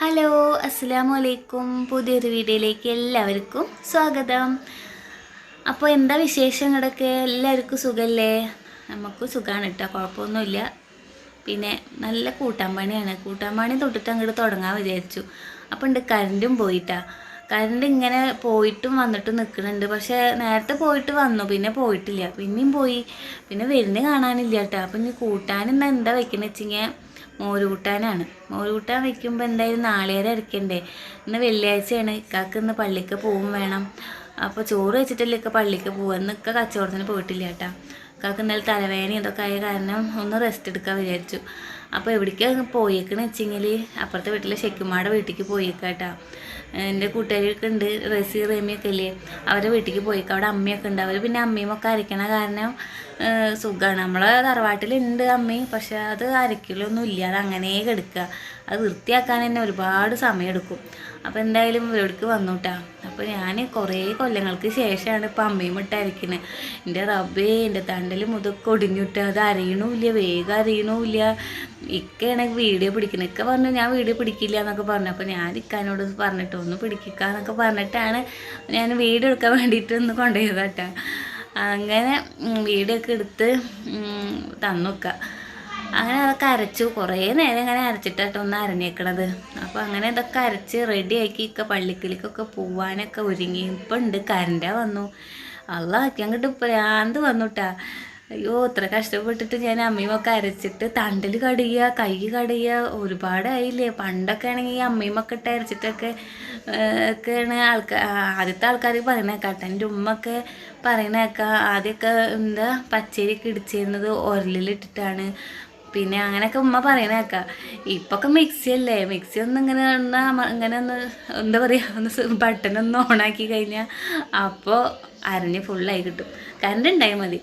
Hello അസ്സാം വലൈക്കും പുതിയൊരു വീഡിയോയിലേക്ക് എല്ലാവർക്കും സ്വാഗതം. അപ്പോൾ എന്താ വിശേഷങ്ങളൊക്കെ എല്ലാവർക്കും സുഖമല്ലേ നമുക്ക് സുഖമാണ് കേട്ടോ കുഴപ്പമൊന്നുമില്ല. പിന്നെ നല്ല കൂട്ടാൻ പണിയാണ്. കൂട്ടാൻ പണി തൊട്ടിട്ട് അങ്ങോട്ട് തുടങ്ങാൻ വിചാരിച്ചു. അപ്പോൾ ഉണ്ട് കറണ്ടും പോയിട്ടാ. കറണ്ട് ഇങ്ങനെ പോയിട്ടും വന്നിട്ടും നിൽക്കുന്നുണ്ട് പക്ഷേ നേരത്തെ പോയിട്ട് വന്നു പിന്നെ പോയിട്ടില്ല. പിന്നെയും പോയി. പിന്നെ വരുന്ന കാണാനില്ല കേട്ടോ. അപ്പം ഇനി കൂട്ടാൻ എന്താ വെച്ചിങ്ങനെ മോര് കൂട്ടാനാണ് മോര് കൂട്ടാൻ വെക്കുമ്പോൾ എന്തായാലും നാളികേരം അരക്കണ്ടേ? ഇന്ന് വെള്ളിയാഴ്ചയാണ്. ഇക്കാക്ക് ഇന്ന് പള്ളിക്ക് പോവും വേണം. അപ്പോൾ ചോറ് വെച്ചിട്ടല്ലേ ഇക്ക പള്ളിക്ക് പോവുക ഇന്ന് ഇക്ക കച്ചവടത്തിന് പോയിട്ടില്ല കേട്ടോ. ഇക്കാക്ക് ഇന്നലെ തലവേദന ഇതൊക്കെ ആയ കാരണം ഒന്ന് റെസ്റ്റ് എടുക്കാൻ വിചാരിച്ചു. അപ്പോൾ എവിടേക്കാണ് പോയേക്കണെന്ന് വെച്ചെങ്കിൽ അപ്പുറത്തെ വീട്ടിലെ ശെക്കുമാടെ വീട്ടിലേക്ക് പോയേക്കാട്ടോ. എന്റെ കൂട്ടുകാരൊക്കെ ഉണ്ട് റസി റേമിയൊക്കെ ഇല്ലേ? അവരുടെ വീട്ടിലേക്ക് പോയേക്കാം. അവിടെ അമ്മയൊക്കെ ഉണ്ട്. അവർ പിന്നെ അമ്മയും ഒക്കെ അരയ്ക്കണ കാരണം സുഖമാണ് നമ്മളെ തറവാട്ടിലുണ്ട് അമ്മയും. പക്ഷേ അത് അരയ്ക്കലൊന്നും ഇല്ല. അത് അങ്ങനെ കിടക്കുക അത് വൃത്തിയാക്കാൻ തന്നെ ഒരുപാട് സമയമെടുക്കും അപ്പോൾ എന്തായാലും ഇവിടേക്ക് വന്നു കേട്ടാ അപ്പോൾ ഞാൻ കുറേ കൊല്ലങ്ങൾക്ക് ശേഷമാണ് ഇപ്പം അമ്മയും ഇട്ട് അരക്കുന്നത് എന്റെ റബ്ബേ എന്റെ തണ്ടൽ മുതൊക്കെ ഒടിഞ്ഞിട്ട്. അത് അരയണമില്ല വേഗം അരയണമില്ല ഇക്കയാണ് വീഡിയോ പിടിക്കുന്നത് ഇക്ക പറഞ്ഞു ഞാൻ വീഡിയോ പിടിക്കില്ല എന്നൊക്കെ പറഞ്ഞു. അപ്പോൾ ഞാൻ ഇക്കാനോട് പറഞ്ഞിട്ട് ഒന്ന് പിടിക്കാന്നൊക്കെ പറഞ്ഞിട്ടാണ് ഞാൻ വീഡിയോ എടുക്കാൻ വേണ്ടിയിട്ട് ഒന്ന് കൊണ്ടുപോയത് കേട്ടോ അങ്ങനെ വീഡിയോ ഒക്കെ എടുത്ത് തന്നുക്ക അങ്ങനെ അതൊക്കെ അരച്ചു. കുറേ നേരം ഇങ്ങനെ അരച്ചിട്ടാട്ടോ ഒന്ന് അരഞ്ഞേക്കണത്. അപ്പോൾ അങ്ങനെ ഇതൊക്കെ അരച്ച് റെഡിയാക്കി ഒക്കെ പള്ളിക്കലിക്കൊക്കെ പോവാനൊക്കെ ഒരുങ്ങി. ഇപ്പം ഉണ്ട്. കരണ്ട വന്നു. അല്ല അങ്ങോട്ട് പ്രാന്ത് വന്നുട്ടാ അയ്യോ ഇത്ര കഷ്ടപ്പെട്ടിട്ട് ഞാൻ അമ്മയുമൊക്കെ അരച്ചിട്ട് തണ്ടിൽ കടിയുക കൈ കടിയുക ഒരുപാടായില്ലേ. പണ്ടൊക്കെ ആണെങ്കിൽ ഈ അമ്മയുമൊക്കെ ഇട്ട് അരച്ചിട്ടൊക്കെ ഒക്കെയാണ് ആൾക്കാർ ആദ്യത്തെ ആൾക്കാർ പറയണേക്കാട്ടെ. എന്റെ ഉമ്മൊക്കെ പറയണേക്കാം ആദ്യമൊക്കെ എന്താ പച്ചരിയൊക്കെ ഇടിച്ചിരുന്നത് ഉരലിലിട്ടിട്ടാണ്. പിന്നെ അങ്ങനെയൊക്കെ ഉമ്മ പറയുന്നേക്കാം ഇപ്പൊക്കെ മിക്സി അല്ലേ മിക്സി ഒന്ന് ഇങ്ങനെ ഒന്ന് ഇങ്ങനെ ഒന്ന് എന്താ പറയുക ഒന്ന് ബട്ടൺ ഒന്ന് ഓണാക്കി കഴിഞ്ഞാൽ അപ്പോൾ അരഞ്ഞ് ഫുള്ളായി കിട്ടും. കറണ്ട് ഉണ്ടായി മതി.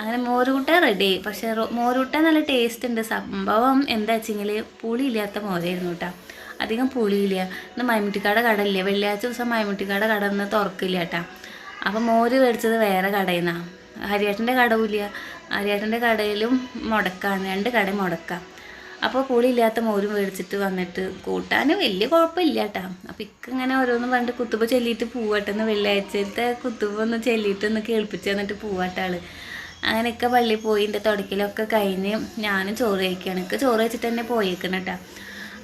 അങ്ങനെ മോരുകൂട്ട റെഡി പക്ഷേ മോരുകൂട്ട നല്ല ടേസ്റ്റ് ഉണ്ട് സംഭവം എന്താ വെച്ചെങ്കിൽ പുളിയില്ലാത്ത മോരായിരുന്നു കേട്ടോ അധികം പുളിയില്ല. ഇന്ന് മൈമുട്ടിക്കാട് കടയില്ലേ വെള്ളിയാഴ്ച ദിവസം മൈമുട്ടിക്കാട് കട ഒന്ന് തുറക്കില്ല കേട്ടോ അപ്പം മോര് മേടിച്ചത് വേറെ കടയിൽ നിന്നാണ് ഹരിയേട്ടന്റെ കടവില്ല. ഹരിയേട്ടന്റെ കടയിലും മുടക്കാണ്. രണ്ട് കട മുടക്കാം. അപ്പോൾ പുളിയില്ലാത്ത മോരും മേടിച്ചിട്ട് വന്നിട്ട് കൂട്ടാൻ വലിയ കുഴപ്പമില്ല കേട്ടോ അപ്പം ഇക്കിങ്ങനെ ഓരോന്ന് പറഞ്ഞിട്ട് കുത്തുബ ചൊല്ലിയിട്ട് പോവട്ടെന്ന് വെള്ളിയാഴ്ചത്തെ കുത്തുബ ഒന്ന് ചൊല്ലിയിട്ട് ഒന്ന് കേൾപ്പിച്ച് തന്നിട്ട് പൂവാട്ടാൾ അങ്ങനെയൊക്കെ പള്ളിയിൽ പോയി എന്റെ തുടക്കിലൊക്കെ കഴിഞ്ഞ് ഞാനും ചോറ് കഴിക്കുകയാണ് ചോറ് വെച്ചിട്ട് തന്നെ പോയേക്കണം കേട്ടോ.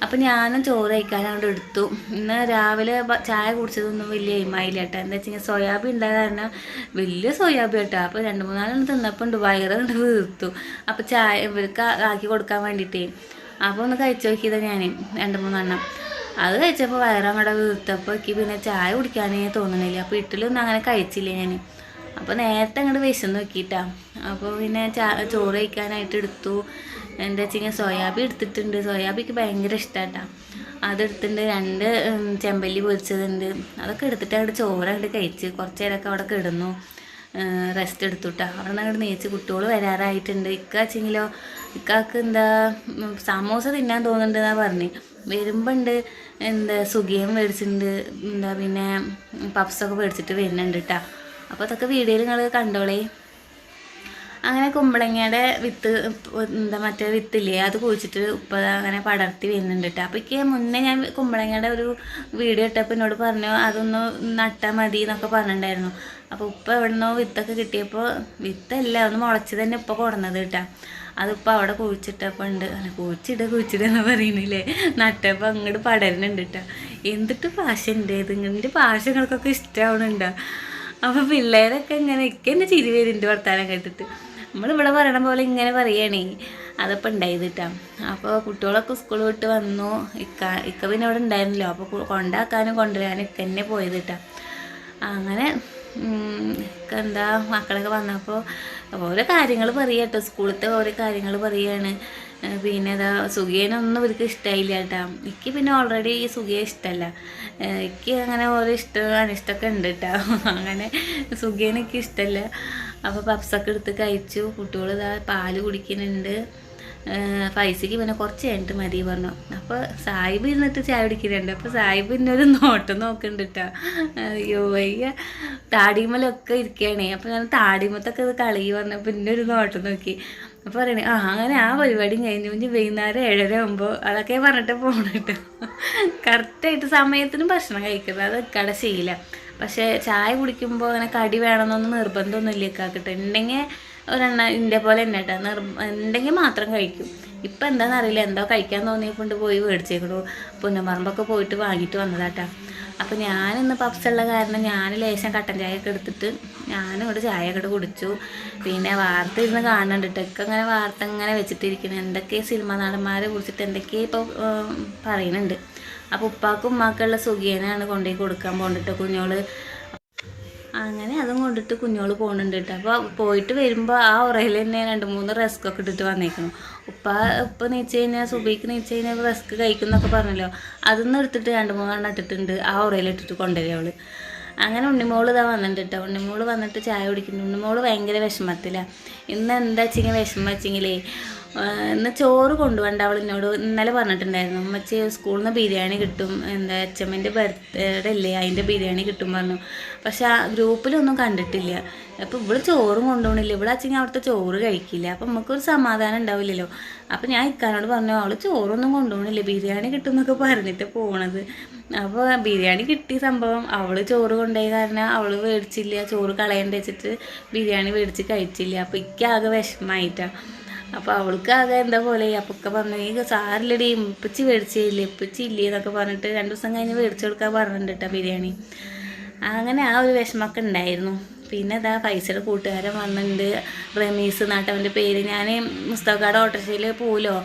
അപ്പം ഞാനും ചോറ് കഴിക്കാൻ എടുത്തു. ഇന്ന് രാവിലെ ചായ കുടിച്ചതൊന്നും വലിയ എയിമായില്ല കേട്ടോ എന്താ വെച്ചാൽ സോയാബീൻ ഉണ്ടായ കാരണം വലിയ സോയാബീൻ കേട്ടോ അപ്പോൾ രണ്ട് മൂന്നാലെണ്ണം തിന്നപ്പോൾ ഉണ്ട് വയറ് കണ്ട് വീർത്തു. അപ്പോൾ ചായ ഇവർക്ക് ആക്കി കൊടുക്കാൻ വേണ്ടിയിട്ടേ അപ്പോൾ ഒന്ന് കഴിച്ചു നോക്കിയതാണ് ഞാൻ രണ്ട് മൂന്നെണ്ണം. അത് കഴിച്ചപ്പോൾ വയറങ്ങടെ വീർത്തപ്പോൾ എനിക്ക് പിന്നെ ചായ കുടിക്കാനേ തോന്നണില്ല. അപ്പോൾ ഇട്ടിലൊന്നും അങ്ങനെ കഴിച്ചില്ല ഞാൻ അപ്പോൾ നേരത്തെ അങ്ങോട്ട് വിശന്ന് നോക്കിയിട്ടാ അപ്പോൾ പിന്നെ ചോറ് കഴിക്കാനായിട്ട് എടുത്തു. എന്താ വെച്ച് കഴിഞ്ഞാൽ സോയാബി എടുത്തിട്ടുണ്ട്. സോയാബിക്ക് ഭയങ്കര ഇഷ്ടമാട്ടാ അതെടുത്തിട്ടുണ്ട് രണ്ട് ചെമ്പല്ലി പൊരിച്ചതുണ്ട്. അതൊക്കെ എടുത്തിട്ട് അവിടെ ചോറ് അങ്ങോട്ട് കഴിച്ച് കുറച്ച് നേരമൊക്കെ അവിടെ കിടന്നു. റെസ്റ്റ് എടുത്തുട്ടാ. അവിടെ നിന്ന് അങ്ങോട്ട് നീച്ച് കുട്ടികൾ വരാറായിട്ടുണ്ട്. ഇക്ക വെച്ചെങ്കിലോ ഇക്കാക്ക് എന്താ സമോസ തിന്നാൻ തോന്നുന്നുണ്ട് എന്നാ പറഞ്ഞു. വരുമ്പോണ്ട് എന്താ സുഖിയം മേടിച്ചിട്ടുണ്ട്. എന്താ പിന്നെ പപ്സൊക്കെ മേടിച്ചിട്ട് വരുന്നുണ്ട് കേട്ടോ അപ്പോൾ അതൊക്കെ വീഡിയോയിൽ നിങ്ങൾ കണ്ടോളേ. അങ്ങനെ കുമ്പളങ്ങയുടെ വിത്ത് എന്താ മറ്റേ വിത്തില്ലേ അത് കുഴിച്ചിട്ട് ഉപ്പ അങ്ങനെ പടർത്തി വരുന്നുണ്ട് കേട്ടോ അപ്പോൾ എനിക്ക് മുന്നേ ഞാൻ കുമ്പളങ്ങയുടെ ഒരു വീഡിയോ ഇട്ടപ്പോൾ എന്നോട് പറഞ്ഞു അതൊന്ന് നട്ടാൽ മതി എന്നൊക്കെ പറഞ്ഞിട്ടുണ്ടായിരുന്നു. അപ്പോൾ ഉപ്പ എവിടെ നിന്നോ വിത്തൊക്കെ കിട്ടിയപ്പോൾ വിത്തല്ല ഒന്ന് മുളച്ച് തന്നെ ഉപ്പ കൊടുന്നത് കേട്ടോ അതിപ്പോൾ അവിടെ കുഴിച്ചിട്ടപ്പോൾ ഉണ്ട്. അല്ല കുഴിച്ചിട കുഴിച്ചിടെന്ന് പറയുന്നില്ലേ നട്ടപ്പോൾ അങ്ങോട്ട് പടരുന്നുണ്ട് കേട്ടോ എന്തിട്ട് ഭാഷ ഉണ്ട് ഇത് ഭാഷകൾക്കൊക്കെ ഇഷ്ടമാവണുണ്ടോ അപ്പോൾ പിള്ളേരൊക്കെ ഇങ്ങനെ ഒക്കെ എന്നെ ചിരി വരുന്നുണ്ട് വർത്താനം കേട്ടിട്ട്. നമ്മളിവിടെ പറയണ പോലെ ഇങ്ങനെ പറയണേ. അതപ്പോൾ ഉണ്ടായത് കേട്ടോ അപ്പോൾ കുട്ടികളൊക്കെ സ്കൂൾ വിട്ട് വന്നു. ഇക്ക ഇക്ക പിന്നെ അവിടെ ഉണ്ടായിരുന്നല്ലോ അപ്പോൾ കൊണ്ടാക്കാനും കൊണ്ടുവരാനും ഇക്ക തന്നെ പോയത് കേട്ടോ അങ്ങനെ എന്താ മക്കളൊക്കെ വന്നപ്പോൾ ഓരോ കാര്യങ്ങൾ പറയുക കേട്ടോ. സ്കൂളത്തെ ഓരോ കാര്യങ്ങൾ പറയുകയാണ് പിന്നെ അതാ സുഖിയനൊന്നും ഇവർക്ക് ഇഷ്ടമായില്ല കേട്ടോ. എനിക്ക് പിന്നെ ഓൾറെഡി ഈ സുഖിയെ ഇഷ്ടമല്ല എനിക്ക് അങ്ങനെ ഓരോ ഇഷ്ടം അനിഷ്ടമൊക്കെ ഉണ്ട് കേട്ടോ. അങ്ങനെ സുഖിയനെ ഇഷ്ടമല്ല അപ്പോൾ പപ്സൊക്കെ എടുത്ത് കഴിച്ചു. കുട്ടികൾ ഇതാ പാൽ കുടിക്കുന്നുണ്ട്. പൈസക്ക് പിന്നെ കുറച്ച് കഴിഞ്ഞിട്ട് മതി പറഞ്ഞു. അപ്പോൾ സായിബ് ഇരുന്നിട്ട് ചായ കുടിക്കുന്നുണ്ട്. അപ്പോൾ സാഹിബ് ഇന്നൊരു നോട്ടം നോക്കുന്നുണ്ട് കേട്ടോ. അയ്യോ വയ്യ. താടിമലൊക്കെ ഇരിക്കുകയാണേ അപ്പോൾ ഞാൻ താടിമത്തൊക്കെ ഇത് കളി പറഞ്ഞു പിന്നെ ഒരു നോട്ടം നോക്കി. അപ്പോൾ പറയണേ ആ അങ്ങനെ ആ പരിപാടി കഴിഞ്ഞു ഇനി വൈകുന്നേരം ഏഴര ആകുമ്പോൾ അതൊക്കെ പറഞ്ഞിട്ട് പോകണം കേട്ടോ കറക്റ്റായിട്ട് സമയത്തിന് ഭക്ഷണം കഴിക്കുന്നത് അത് കട ശീലം. പക്ഷേ ചായ കുടിക്കുമ്പോൾ അങ്ങനെ കടി വേണമെന്നൊന്നും നിർബന്ധമൊന്നുമില്ല കാക്കട്ടെ ഉണ്ടെങ്കിൽ ഒരെണ്ണ ഇതിന്റെ പോലെ തന്നെ കേട്ടോ നിർ ഉണ്ടെങ്കിൽ മാത്രം കഴിക്കും. ഇപ്പം എന്താണെന്നറിയില്ല എന്തോ കഴിക്കാൻ തോന്നിയപ്പോൾ പോയി മേടിച്ചേക്കണു. പുന്നമ്പറമ്പൊക്കെ പോയിട്ട് വാങ്ങിയിട്ട് വന്നതാട്ടാ അപ്പോൾ ഞാനിന്ന് പപ്സുള്ള കാരണം ഞാൻ ലേശം കട്ടൻ ചായ ഒക്കെ എടുത്തിട്ട് ഞാനും ഇവിടെ ചായ ഒക്കെ കുടിച്ചു. പിന്നെ വാർത്ത ഇരുന്ന് കാണുന്നുണ്ട് കേട്ടോ ഒക്കെ അങ്ങനെ വാർത്ത ഇങ്ങനെ വെച്ചിട്ടിരിക്കുന്നത് എന്തൊക്കെ സിനിമ നടന്മാരെ കുറിച്ചിട്ട് എന്തൊക്കെ ഇപ്പോൾ പറയുന്നുണ്ട് അപ്പോൾ ഉപ്പാക്കും ഉമ്മാക്കുള്ള സുഖിയനാണ് കൊണ്ടുപോയി കൊടുക്കാൻ പോകേണ്ടിട്ട് കുഞ്ഞോൾ. അങ്ങനെ അതും കൊണ്ടിട്ട് കുഞ്ഞോൾ പോകുന്നുണ്ട് കേട്ടോ അപ്പോൾ പോയിട്ട് വരുമ്പോൾ ആ ഉറയിൽ തന്നെ രണ്ട് മൂന്ന് റെസ്ക് ഒക്കെ ഇട്ടിട്ട് വന്നേക്കണം. ഉപ്പ ഉപ്പ നീച്ച് കഴിഞ്ഞാൽ സുബിക്ക് നീച്ച് കഴിഞ്ഞാൽ റെസ്ക് കഴിക്കുന്നൊക്കെ പറഞ്ഞല്ലോ. അതൊന്നും എടുത്തിട്ട് രണ്ട് മൂന്നെണ്ണം ഇട്ടിട്ടുണ്ട്. ആ ഉറയിൽ ഇട്ടിട്ട് കൊണ്ടുവരും അവൾ. അങ്ങനെ ഉണ്ണിമോൾ ഇതാ വന്നിട്ട് കേട്ടോ ഉണ്ണിമോൾ വന്നിട്ട് ചായ കുടിക്കുന്നു. ഉണ്ണിമോൾ ഭയങ്കര വിഷമത്തിലാണ് ഇന്ന് എന്താ വെച്ചെങ്കിൽ വിഷമം വെച്ചെങ്കിലേ ഇന്ന് ചോറ് കൊണ്ടുപോകണ്ട അവൾ എന്നോട് ഇന്നലെ പറഞ്ഞിട്ടുണ്ടായിരുന്നു. അമ്മച്ചി സ്കൂളിൽ നിന്ന് ബിരിയാണി കിട്ടും. എന്താ അച്ഛമ്മേന്റെ ബർത്ത്ഡേ അല്ലേ അതിന്റെ ബിരിയാണി കിട്ടും പറഞ്ഞു. പക്ഷേ ആ ഗ്രൂപ്പിലൊന്നും കണ്ടിട്ടില്ല. അപ്പോൾ ഇവിടെ ചോറും കൊണ്ടുപോകണില്ല. ഇവിടെ അച്ഛൻ അവിടുത്തെ ചോറ് കഴിക്കില്ല. അപ്പം നമുക്കൊരു സമാധാനം ഉണ്ടാവില്ലല്ലോ. അപ്പം ഞാൻ ഇക്കാനോട് പറഞ്ഞു അവൾ ചോറൊന്നും കൊണ്ടുപോകണില്ല. ബിരിയാണി കിട്ടും എന്നൊക്കെ പറഞ്ഞിട്ട് പോണത്. അപ്പോൾ ബിരിയാണി കിട്ടിയ സംഭവം. അവൾ ചോറ് കൊണ്ടുപോയി കാരണം അവൾ മേടിച്ചില്ല ചോറ് കളയണ്ട വെച്ചിട്ട് ബിരിയാണി മേടിച്ച് കഴിച്ചില്ല. അപ്പോൾ ഇക്കാകെ വിഷമമായിട്ടാണ് അപ്പോൾ അവൾക്ക് ആകെ എന്താ പോലെ അപ്പൊക്കെ പറഞ്ഞു ഈ സാറില്ലടി ഇപ്പച്ചി മേടിച്ചില്ലേ ഇപ്പച്ചി ഇല്ലേ എന്നൊക്കെ പറഞ്ഞിട്ട് രണ്ട് ദിവസം കഴിഞ്ഞ് മേടിച്ചു കൊടുക്കാൻ പറഞ്ഞിട്ടുണ്ട് കേട്ടോ ബിരിയാണി. അങ്ങനെ ആ ഒരു വിഷമമൊക്കെ ഉണ്ടായിരുന്നു. പിന്നെ ഇതാ പൈസയുടെ കൂട്ടുകാരൻ വന്നിട്ടുണ്ട് റമീസ് നാട്ടവന്റെ പേര് ഞാൻ മുസ്തഫക്കാട് ഓട്ടോറിക്ഷയിൽ പോലോ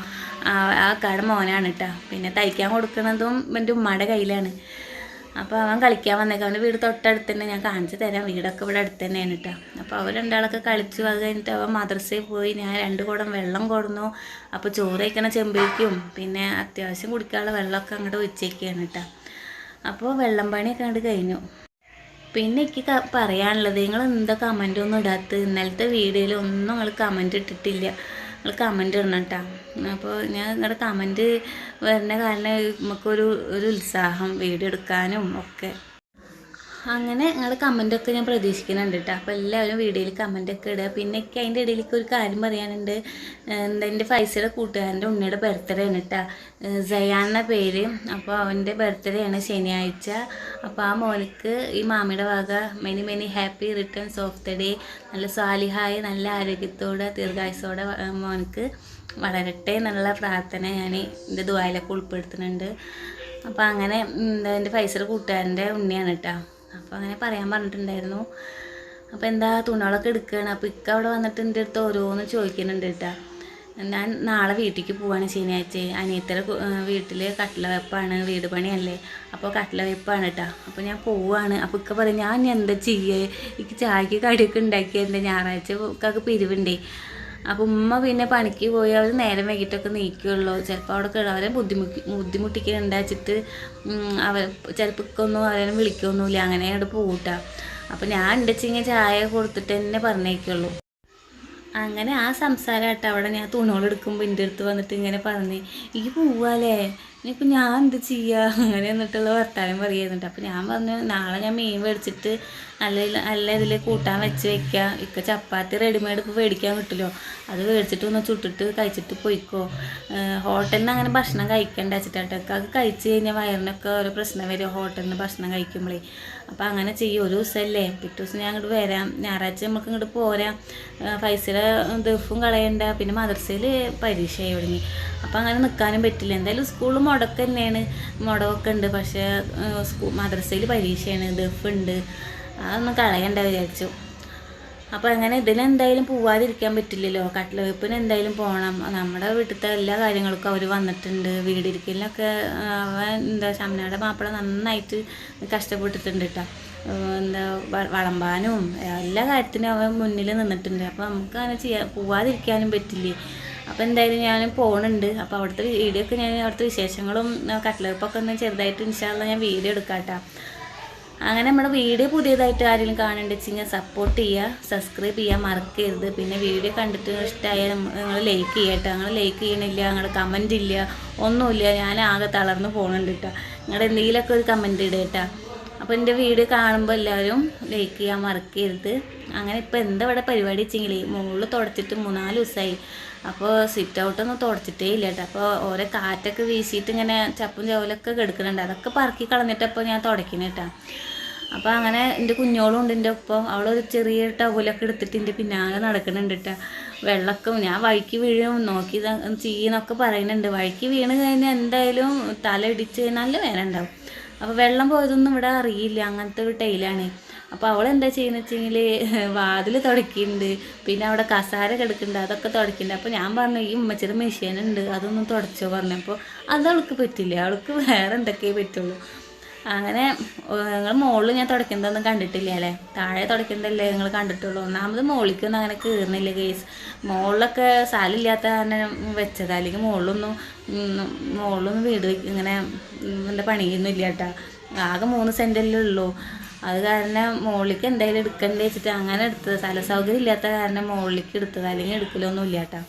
ആ കട മോനാണ് കേട്ടോ പിന്നെ തയ്ക്കാൻ കൊടുക്കുന്നതും എന്റെ ഉമ്മയുടെ കയ്യിലാണ്. അപ്പോൾ അവൻ കളിക്കാൻ വന്നേക്കാം. അവന്റെ വീട് തൊട്ടടുത്ത് തന്നെ ഞാൻ കാണിച്ചു തരാം. വീടൊക്കെ ഇവിടെ അടുത്ത് തന്നെയാണ് കേട്ടോ അപ്പോൾ അവർ രണ്ടാളൊക്കെ കളിച്ചു. അത് കഴിഞ്ഞിട്ട് അവൻ മദ്രസയിൽ പോയി. ഞാൻ രണ്ട് കുടം വെള്ളം കൊടുന്നു. അപ്പോൾ ചോറ് കഴിക്കണ ചെമ്പേക്കും പിന്നെ അത്യാവശ്യം കുടിക്കാനുള്ള വെള്ളമൊക്കെ അങ്ങോട്ട് ഒഴിച്ചേക്കാണ് കേട്ടോ അപ്പോൾ വെള്ളം പണിയൊക്കെ അങ്ങോട്ട് കഴിഞ്ഞു. പിന്നെ എനിക്ക് പറയാനുള്ളത് നിങ്ങൾ എന്താ കമന്റ് ഒന്നും ഇടാത്ത ഇന്നലത്തെ വീഡിയോയിൽ ഒന്നും നിങ്ങൾ കമന്റ് ഇട്ടിട്ടില്ല. നിങ്ങൾ കമന്റ് ഇടണം കേട്ടോ അപ്പോൾ ഞാൻ നിങ്ങളുടെ കമന്റ് വരുന്ന കാരണം നമുക്കൊരു ഒരു ഉത്സാഹം വീഡിയോ എടുക്കാനും ഒക്കെ. അങ്ങനെ നിങ്ങൾ കമന്റൊക്കെ ഞാൻ പ്രതീക്ഷിക്കുന്നുണ്ട് കേട്ടോ അപ്പോൾ എല്ലാവരും വീഡിയോയിൽ കമന്റൊക്കെ ഇടുക. പിന്നെ എനിക്ക് അതിന്റെ ഇടയിലേക്ക് ഒരു കാര്യം പറയാനുണ്ട്. എന്റെ ഫൈസയുടെ കൂട്ടുകാരന്റെ ഉണ്ണിയുടെ ബർത്ത്ഡേ ആണ് കേട്ടോ സയാൻ എന്ന പേര്. അപ്പോൾ അവന്റെ ബർത്ത്ഡേ ആണ് ശനിയാഴ്ച. അപ്പോൾ ആ മോനിക്ക് ഈ മാമിയുടെ വക many many happy returns of the day നല്ല സാലിഹായ നല്ല ആരോഗ്യത്തോടെ ദീർഘായുസോടെ മോനിക്ക് വളരട്ടെ എന്നുള്ള പ്രാർത്ഥന ഞാൻ എന്റെ ദ്വായിലൊക്കെ ഉൾപ്പെടുത്തുന്നുണ്ട്. അപ്പോൾ അങ്ങനെ എന്റെ ഫൈസർ കൂട്ടുകാരന്റെ ഉണ്ണിയാണ് കേട്ടോ അപ്പോൾ അങ്ങനെ പറയാൻ പറഞ്ഞിട്ടുണ്ടായിരുന്നു. അപ്പോൾ എന്താ തുണികളൊക്കെ എടുക്കുകയാണ് അപ്പോൾ ഇക്ക അവിടെ വന്നിട്ട് എന്റെ അടുത്ത് ഓരോന്ന് ചോദിക്കുന്നുണ്ട് കേട്ടോ. ഞാൻ നാളെ വീട്ടിലേക്ക് പോവാണ് ശനിയാഴ്ച. അനിയത്തിയുടെ വീട്ടിൽ കട്ടില വെപ്പാണ് വീട് പണിയല്ലേ? അപ്പോൾ കട്ടില വെപ്പാണ് കേട്ടോ. അപ്പോൾ ഞാൻ പോവാണ്. അപ്പോൾ ഇക്ക പറയും ഞാൻ എന്താ ചെയ്യേ? എനിക്ക് ചായക്ക് കടിയൊക്കെ ഉണ്ടാക്കിയതിന്റെ ഞായറാഴ്ച ഇക്കൊക്കെ പിരിവുണ്ടേ. അപ്പോൾ ഉമ്മ പിന്നെ പണിക്ക് പോയി അവർ നേരം വൈകിട്ടൊക്കെ നീക്കുകയുള്ളൂ ചിലപ്പോൾ അവിടെ കിടവരെ ബുദ്ധിമുട്ടി ബുദ്ധിമുട്ടിക്കുന്നുണ്ടാച്ചിട്ട് അവർ ചിലപ്പോൾ ഒന്നും അവരെ വിളിക്കൊന്നുമില്ല അങ്ങനെ അവിടെ പോകട്ടാ അപ്പോൾ ഞാൻ ഉണ്ടച്ചിങ്ങനെ ചായ കൊടുത്തിട്ട് തന്നെ പറഞ്ഞേക്കുള്ളൂ. അങ്ങനെ ആ സംസാരമായിട്ട് അവിടെ ഞാൻ തുണികളെടുക്കുമ്പോൾ എന്റെ അടുത്ത് വന്നിട്ട് ഇങ്ങനെ പറഞ്ഞ് ഈ പോവാല്ലേ? ഇനിയിപ്പോൾ ഞാൻ എന്ത് ചെയ്യുക അങ്ങനെ എന്നിട്ടുള്ള വർത്താനം പറയുന്നുണ്ട് അപ്പോൾ ഞാൻ പറഞ്ഞു നാളെ ഞാൻ മീൻ മേടിച്ചിട്ട് നല്ല നല്ല ഇതിൽ കൂട്ടാൻ വെച്ച് വെക്കുക ഇക്ക ചപ്പാത്തി റെഡിമെയ്ഡ് ഇപ്പോൾ മേടിക്കാൻ കിട്ടുമല്ലോ അത് മേടിച്ചിട്ട് ഒന്ന് ചുട്ടിട്ട് കഴിച്ചിട്ട് പോയിക്കോ. ഹോട്ടലിൽ നിന്ന് അങ്ങനെ ഭക്ഷണം കഴിക്കേണ്ട വെച്ചിട്ടാട്ടോ. അത് കഴിച്ച് കഴിഞ്ഞാൽ വയറിനൊക്കെ ഓരോ പ്രശ്നം വരും ഹോട്ടലിൽ നിന്ന് ഭക്ഷണം കഴിക്കുമ്പോഴേ അപ്പോൾ അങ്ങനെ ചെയ്യും. ഒരു ദിവസമല്ലേ പിറ്റേ ദിവസം ഞാൻ അങ്ങോട്ട് വരാം. ഞായറാഴ്ച നമുക്ക് ഇങ്ങോട്ട് പോരാം. പൈസയുടെ ദഫും കളയണ്ട. പിന്നെ മദർസയിൽ പരീക്ഷയായി തുടങ്ങി. അപ്പോൾ അങ്ങനെ നിൽക്കാനും പറ്റില്ല. എന്തായാലും സ്കൂളിൽ മുടക്ക് തന്നെയാണ്. മുടക്കൊക്കെ ഉണ്ട്. പക്ഷേ സ്കൂ മദ്രസയിൽ പരീക്ഷയാണ്. ദഫ് ഉണ്ട് അതൊന്നും കളയണ്ട വിചാരിച്ചു. അപ്പോൾ അങ്ങനെ ഇതിനെന്തായാലും പോവാതിരിക്കാൻ പറ്റില്ലല്ലോ. കട്ടില വെപ്പിന് എന്തായാലും പോകണം നമ്മുടെ വീട്ടിലത്തെ എല്ലാ കാര്യങ്ങൾക്കും അവർ വന്നിട്ടുണ്ട്. വീടിരിക്കലിനൊക്കെ അവൻ എന്താ ശമനയുടെ മാപ്പിള നന്നായിട്ട് കഷ്ടപ്പെട്ടിട്ടുണ്ട് കേട്ടോ എന്താ വളമ്പാനും എല്ലാ കാര്യത്തിനും അവൻ മുന്നിൽ നിന്നിട്ടുണ്ട്. അപ്പോൾ നമുക്ക് അങ്ങനെ ചെയ്യാൻ പോവാതിരിക്കാനും പറ്റില്ലേ. അപ്പോൾ എന്തായാലും ഞാൻ പോകുന്നുണ്ട് അപ്പോൾ അവിടുത്തെ വീഡിയോ ഒക്കെ ഞാൻ അവിടുത്തെ വിശേഷങ്ങളും കട്ടിലവെപ്പൊക്കെ ഒന്ന് ചെറുതായിട്ട് ഇൻഷാല്ല ഞാൻ വീഡിയോ എടുക്കാം കേട്ടോ അങ്ങനെ നമ്മുടെ വീഡിയോ പുതിയതായിട്ട് ആരെങ്കിലും കാണേണ്ട വെച്ചാൽ സപ്പോർട്ട് ചെയ്യുക സബ്സ്ക്രൈബ് ചെയ്യാൻ മറക്കരുത്. പിന്നെ വീഡിയോ കണ്ടിട്ട് ഇഷ്ടമായാൽ നിങ്ങൾ ലൈക്ക് ചെയ്യട്ടോ. നിങ്ങൾ ലൈക്ക് ചെയ്യണില്ല നിങ്ങളുടെ കമന്റ് ഇല്ല ഒന്നുമില്ല. ഞാൻ ആകെ തളർന്ന് പോകുന്നുണ്ട് കേട്ടോ നിങ്ങളുടെ എന്തെങ്കിലുമൊക്കെ ഒരു കമന്റ് ഇടുക അപ്പോൾ എന്റെ വീഡിയോ കാണുമ്പോൾ എല്ലാവരും ലൈക്ക് ചെയ്യാൻ മറക്കരുത്. അങ്ങനെ ഇപ്പോൾ എന്താ ഇവിടെ പരിപാടി വെച്ചെങ്കിൽ മുകളിൽ തുടച്ചിട്ട് മൂന്നാൽ ദിവസമായി അപ്പോൾ സിറ്റ് ഔട്ടൊന്നും തുടച്ചിട്ടേ ഇല്ല കേട്ടോ അപ്പോൾ ഓരോ കാറ്റൊക്കെ വീശിയിട്ട് ഇങ്ങനെ ചപ്പും ചവലൊക്കെ കെടുക്കുന്നുണ്ട് അതൊക്കെ പറക്കി കളഞ്ഞിട്ടപ്പോൾ ഞാൻ തുടക്കിനേട്ടാ കേട്ടോ അപ്പോൾ അങ്ങനെ എന്റെ കുഞ്ഞോളും ഉണ്ട് എന്റെ ഒപ്പം. അവളൊരു ചെറിയ ടവലൊക്കെ എടുത്തിട്ട് എന്റെ പിന്നാലെ നടക്കുന്നുണ്ട് കേട്ടോ വെള്ളക്കും ഞാൻ വഴിക്ക് വീഴും നോക്കി ചെയ്യുന്നൊക്കെ പറയുന്നുണ്ട്. വഴിക്ക് വീണ് കഴിഞ്ഞാൽ എന്തായാലും തല ഇടിച്ച് നല്ല ഉണ്ടാവും. അപ്പോൾ വെള്ളം പോയതൊന്നും ഇവിടെ അറിയില്ല അങ്ങനത്തെ ഒരു ടൈലാണ്. അപ്പോൾ അവൾ എന്താ ചെയ്യുന്നത് വെച്ചെങ്കിൽ വാതിൽ തുടക്കിയിട്ടുണ്ട്. പിന്നെ അവിടെ കസാര കിടക്കുന്നുണ്ട് അതൊക്കെ തുടയ്ക്കുന്നുണ്ട് അപ്പോൾ ഞാൻ പറഞ്ഞു ഈ ഉമ്മച്ചിയുടെ മെഷീൻ ഉണ്ട് അതൊന്നും തുടച്ചോ പറഞ്ഞപ്പോൾ അത് അവൾക്ക് പറ്റില്ല. അവൾക്ക് വേറെ എന്തൊക്കെയേ പറ്റുള്ളൂ. അങ്ങനെ നിങ്ങൾ മുകളിൽ ഞാൻ തുടയ്ക്കുന്നതൊന്നും കണ്ടിട്ടില്ല അല്ലേ? താഴെ തുടയ്ക്കുന്നതല്ലേ നിങ്ങൾ കണ്ടിട്ടുള്ളൂ. ഒന്നാമത് മുകളിലേക്കൊന്നും അങ്ങനെ കീറുന്നില്ല കേസ് മുകളിലൊക്കെ സാലില്ലാത്ത തന്നെ വെച്ചത്. അല്ലെങ്കിൽ മുകളിലൊന്നും മുകളിലൊന്നും വീട് ഇങ്ങനെ എന്താ പണിയൊന്നും ഇല്ല കേട്ടോ. ആകെ മൂന്ന് സെന്റല്ലേ ഉള്ളൂ. അത് കാരണം മുകളിലേക്ക് എന്തായാലും എടുക്കണ്ടേ വെച്ചിട്ട് അങ്ങനെ എടുത്തത്. സ്ഥല സൗകര്യം ഇല്ലാത്ത കാരണം മുകളിലേക്ക് എടുത്തത്. അല്ലെങ്കിൽ എടുക്കലൊന്നും ഇല്ല കേട്ടോ.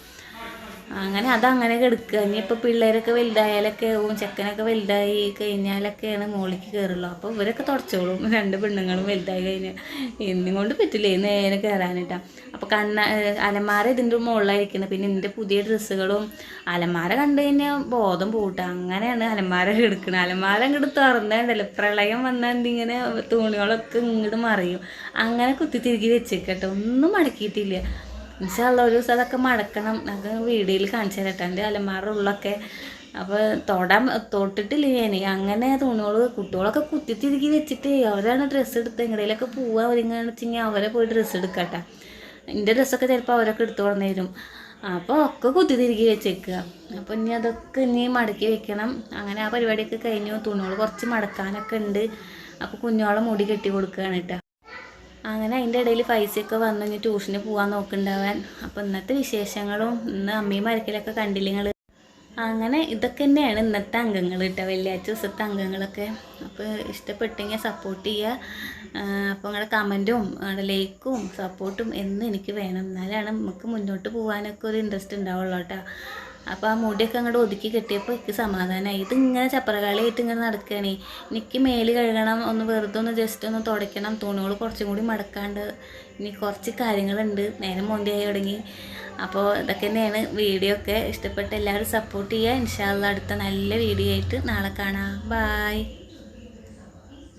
അങ്ങനെ അതങ്ങനെ കിടക്കുക. ഇനിയിപ്പോൾ പിള്ളേരൊക്കെ വലുതായാലൊക്കെ ആവും. ചെക്കനൊക്കെ വലുതായി കഴിഞ്ഞാലൊക്കെയാണ് മുകളിലേക്ക് കയറുള്ളൂ അപ്പോൾ ഇവരൊക്കെ തുടച്ചോളും. രണ്ട് പെണ്ണുങ്ങളും വലുതായി കഴിഞ്ഞാൽ എന്നും കൊണ്ട് പറ്റില്ലേ. നേരെ കയറാനിട്ടാ അപ്പോൾ കണ്ണ അലമാര ഇതിന്റെ മുകളിലായിരിക്കുന്നത് പിന്നെ എന്റെ പുതിയ ഡ്രസ്സുകളും അലമാര കണ്ടു കഴിഞ്ഞാൽ ബോധം പോട്ടെ. അങ്ങനെയാണ് അലമാര എടുക്കുന്നത് അലമാര ഇങ്ങോട്ട് തുറന്നുണ്ടല്ലോ. പ്രളയം വന്നാൽ ഇങ്ങനെ തുണികളൊക്കെ ഇങ്ങോട്ട് മറിയും. അങ്ങനെ കുത്തി തിരികെ വെച്ചേക്കട്ടെ. ഒന്നും മടക്കിയിട്ടില്ല. ഇൻഷാല്ല ഒരു ദിവസം അതൊക്കെ മടക്കണം. അത് വീഡിയോയിൽ കാണിച്ചു തരട്ടെ എന്റെ അലമാറുള്ളൊക്കെ അപ്പോൾ തൊടാൻ തൊട്ടിട്ടില്ല ഞാൻ അങ്ങനെ തുണികൾ കുട്ടികളൊക്കെ കുത്തിത്തിരുക്കി വെച്ചിട്ട് അവരാണ് ഡ്രസ്സ് എടുത്ത് എങ്ങടയിലൊക്കെ പോവാ ഒരുങ്ങാന്ന് വെച്ചെങ്കിൽ അവരെ പോയി ഡ്രസ്സ് എടുക്കട്ടെ എന്റെ ഡ്രസ്സൊക്കെ ചിലപ്പോൾ അവരൊക്കെ എടുത്തു കൊണ്ടു തരും. അപ്പോൾ ഒക്കെ കുത്തിത്തിരുക്കി വെച്ചേക്കുക അപ്പോൾ ഇനി അതൊക്കെ ഇനി മടക്കി വെക്കണം. അങ്ങനെ ആ പരിപാടിയൊക്കെ കഴിഞ്ഞു. തുണികൾ കുറച്ച് മടക്കാനൊക്കെ ഉണ്ട്. അപ്പോൾ കുഞ്ഞോളെ മുടി കെട്ടി കൊടുക്കുകയാണ് കേട്ടോ അങ്ങനെ അതിന്റെ ഇടയിൽ പൈസയൊക്കെ വന്നു ഇനി ട്യൂഷന് പോകാൻ നോക്കുന്നുണ്ടാവാൻ. അപ്പോൾ ഇന്നത്തെ വിശേഷങ്ങളും ഇന്ന് അമ്മയും മരക്കലൊക്കെ കണ്ടില്ല നിങ്ങൾ അങ്ങനെ ഇതൊക്കെ തന്നെയാണ് ഇന്നത്തെ അംഗങ്ങൾ കേട്ടോ വെള്ളിയാഴ്ച ദിവസത്തെ അംഗങ്ങളൊക്കെ. അപ്പോൾ ഇഷ്ടപ്പെട്ടെങ്കിൽ സപ്പോർട്ട് ചെയ്യുക. അപ്പോൾ നിങ്ങളുടെ കമന്റും നിങ്ങളുടെ ലൈക്കും സപ്പോർട്ടും എന്നും എനിക്ക് വേണം. എന്നാലാണ് നമുക്ക് മുന്നോട്ട് പോകാനൊക്കെ ഒരു ഇൻട്രസ്റ്റ് ഉണ്ടാവുള്ളൂ കേട്ടോ. അപ്പോൾ ആ മുടിയൊക്കെ അങ്ങോട്ട് ഒതുക്കി കെട്ടിയപ്പോൾ എനിക്ക് സമാധാനമായി ഇങ്ങനെ ചപ്പറകാളിയായിട്ട് ഇങ്ങനെ നടക്കുകയാണ് എനിക്ക് മേൽ കഴുകണം ഒന്ന് വെറുതെ ഒന്ന് ജസ്റ്റ് ഒന്ന് തുടയ്ക്കണം തുണികൾ കുറച്ചും കൂടി മടക്കാണ്ട് ഇനി കുറച്ച് കാര്യങ്ങളുണ്ട്. നേരം മോന്തിയായി തുടങ്ങി. അപ്പോൾ ഇതൊക്കെ തന്നെയാണ് വീഡിയോ ഒക്കെ. ഇഷ്ടപ്പെട്ട എല്ലാവരും സപ്പോർട്ട് ചെയ്യുക ഇൻഷാല്ല അടുത്ത നല്ല വീഡിയോ ആയിട്ട് നാളെ കാണാം. ബായ്